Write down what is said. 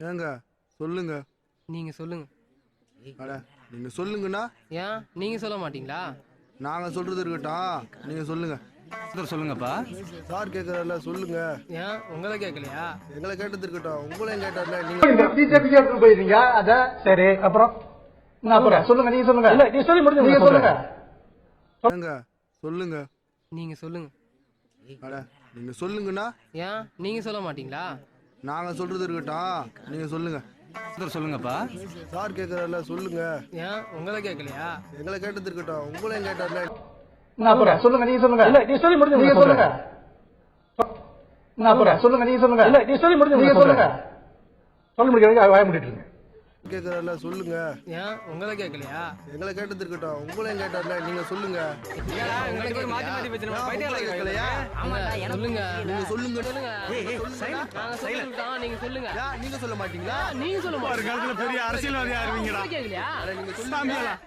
ஏங்க சொல்லுங்க. நீங்க சொல்லுங்க. அட நீங்க சொல்லுங்கண்ணா ஏன்? நீங்க சொல்ல மாட்டீங்களா? நாங்க சொல்றது இருக்கட்டும். நீங்க சொல்லுங்க. சார் சொல்லுங்கப்பா. சார் கேக்குறாருல சொல்லுங்க. ஏன்? உங்களை கேட்கலையா எங்களை கேட்டது இருக்கட்டும். உங்களையும் கேட்டார்ல நீங்க போயிருந்தீங்க அத சரி அப்புறம்? சொல்லுங்க நீங்க சொல்லுங்க. இல்ல நீ சொல்லி முடிஞ்சு நீங்க சொல்லுங்க. ஏங்க சொல்லுங்க. நீங்க சொல்லுங்க. அட நீங்க சொல்லுங்கண்ணா ஏன்? நீங்க சொல்ல மாட்டீங்களா? நாங்க சொல்றது இருக்கட்டும். நீங்க சொல்லுங்க. சொல்லுங்கப்பா. சார் கேக்குறாருல சொல்லுங்க. ஏன்? உங்களை கேட்கலையா எங்களை கேட்டது இருக்கட்டும். உங்களையும் கேட்டார்ல நான் அப்புறம் சொல்லுங்க நீங்க சொல்லுங்க. இல்ல நீ சொல்லி முடிஞ்சு நீங்க சொல்லுங்க. நான் அப்புறம் சொல்லுங்க நீங்க சொல்லுங்க. இல்ல நீ சொல்லி முடிஞ்சு நீங்க சொல்லுங்க. சொல்லி முடிக்க வாய முடிட்டு கேக்குறாருல சொல்லுங்க. ஏன்? உங்களை கேட்கலையா? எங்களை கேட்டது இருக்கட்டும். உங்களையும் கேட்டார்ல நீங்க சொல்லுங்க. சொல்லுங்க. நீங்க சொல்லுங்க. சொல்லுங்க. நாங்க சொல்லுங்க. நீங்க சொல்ல மாட்டீங்களா? நீங்க சொல்ல மாட்டீங்களா? பெரிய நீங்க சொல்லுங்க.